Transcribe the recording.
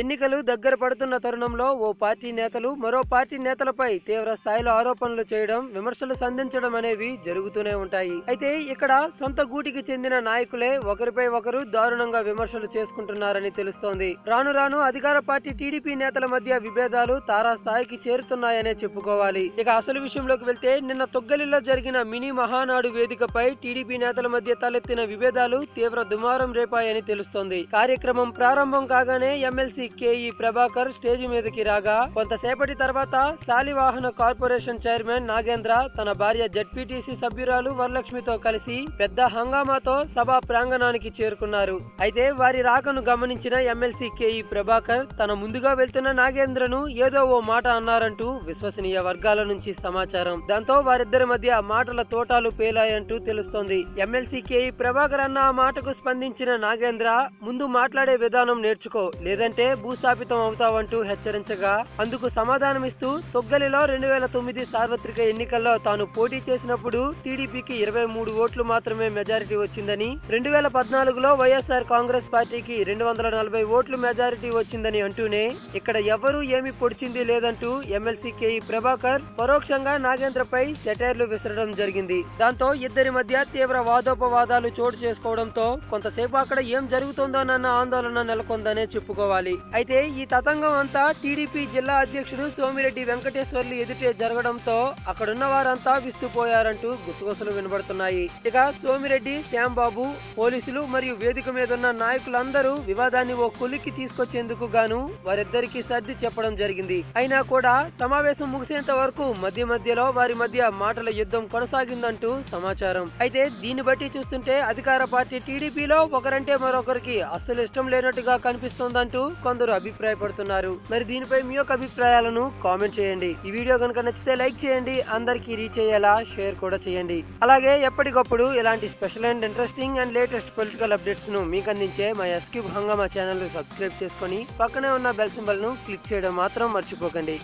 ఎన్నికలు దగ్గర పడుతున్న తరుణంలో ఓ పార్టీ నేతలు మరో పార్టీ నేతలపై తీవ్ర స్థాయిలో ఆరోపణలు చేయడం విమర్శలు సంధించడం అనేవి జరుగుతూనే ఉంటాయి. అయితే ఇక్కడ సొంత గూటికి చెందిన నాయకులే ఒకరిపై ఒకరు దారుణంగా విమర్శలు చేసుకుంటున్నారని తెలుస్తోంది. రాను రాను అధికార పార్టీ టీడీపీ నేతల మధ్య విభేదాలు తారా స్థాయికి చేరుతున్నాయనే చెప్పుకోవాలి. ఇక అసలు విషయంలోకి వెళ్తే నిన్న తొగ్గలిలో జరిగిన మినీ మహానాడు వేదికపై టీడీపీ నేతల మధ్య తలెత్తిన విభేదాలు తీవ్ర దుమారం రేపాయని తెలుస్తోంది. కార్యక్రమం ప్రారంభం కాగానే ఎమ్మెల్సీ కేఈ ప్రభాకర్ స్టేజ్ మీదకి రాగా కొంతసేపటి తర్వాత శాలివాహన కార్పొరేషన్ చైర్మన్ నాగేంద్ర తన భార్య జడ్పీటీసీ సభ్యురాలు వరలక్ష్మితో కలిసి పెద్ద హంగామాతో సభా ప్రాంగణానికి చేరుకున్నారు. అయితే వారి రాకను గమనించిన ఎమ్మెల్సీ కేఈ ప్రభాకర్ తన ముందుగా వెళ్తున్న నాగేంద్రను ఏదో ఓ మాట అన్నారంటూ విశ్వసనీయ వర్గాల నుంచి సమాచారం. దాంతో వారిద్దరి మధ్య మాటల తోటాలు పేలాయంటూ తెలుస్తోంది. ఎమ్మెల్సీ కేఈ ప్రభాకర్ అన్న ఆ మాటకు స్పందించిన నాగేంద్ర ముందు మాట్లాడే విధానం నేర్చుకో లేదంటే భూస్థాపితం అవుతావంటూ హెచ్చరించగా అందుకు సమాధానమిస్తూ తొగ్గలిలో రెండు వేల తొమ్మిది సార్వత్రిక ఎన్నికల్లో తాను పోటీ చేసినప్పుడు టీడీపీకి ఇరవై మూడు ఓట్లు మాత్రమే మెజారిటీ వచ్చిందని రెండు వేల పద్నాలుగులో వైఎస్ఆర్ కాంగ్రెస్ పార్టీకి రెండు వందల నలభై ఓట్లు మెజారిటీ వచ్చిందని అంటూనే ఇక్కడ ఎవరూ ఏమి పొడిచింది లేదంటూ ఎమ్మెల్సీ కేఈ ప్రభాకర్ పరోక్షంగా నాగేంద్రపై సెటైర్లు విసరడం జరిగింది. దాంతో ఇద్దరి మధ్య తీవ్ర వాదోపవాదాలు చోటు చేసుకోవడంతో కొంతసేపు అక్కడ ఏం జరుగుతుందోనన్న ఆందోళన నెలకొందనే చెప్పుకోవాలి. అయితే ఈ తతంగం అంతా టీడీపీ జిల్లా అధ్యక్షుడు సోమిరెడ్డి వెంకటేశ్వర్లు ఎదుటే జరగడంతో అక్కడున్న వారంతా విస్తుపోయారంటూ గుసగుసలు వినబడుతున్నాయి. ఇక సోమిరెడ్డి శ్యాంబాబు పోలీసులు మరియు వేదిక మీద ఉన్న నాయకులందరూ వివాదాన్ని ఓ కొలిక్కి తీసుకొచ్చేందుకు గాను వారిద్దరికి సర్ది చెప్పడం జరిగింది. అయినా కూడా సమావేశం ముగిసేంత వరకు మధ్య మధ్యలో వారి మధ్య మాటల యుద్ధం కొనసాగిందంటూ సమాచారం. అయితే దీన్ని బట్టి చూస్తుంటే అధికార పార్టీ టీడీపీలో ఒకరంటే మరొకరికి అస్సలు ఇష్టం లేనట్టుగా కనిపిస్తోందంటూ కొందరు అభిప్రాయపడుతున్నారు. మరి దీనిపై మీ యొక్క అభిప్రాయాలను కామెంట్ చేయండి. ఈ వీడియో కనుక నచ్చితే లైక్ చేయండి. అందరికీ రీచ్ అయ్యేలా షేర్ కూడా చేయండి. అలాగే ఎప్పటికప్పుడు ఇలాంటి special and interesting and latest political అప్డేట్స్ను మీకు అందించే మా ఎస్క్యూబ్ హంగామా ఛానల్ సబ్స్క్రైబ్ చేసుకొని పక్కనే ఉన్న బెల్ సింబల్ను క్లిక్ చేయడం మాత్రం మర్చిపోకండి.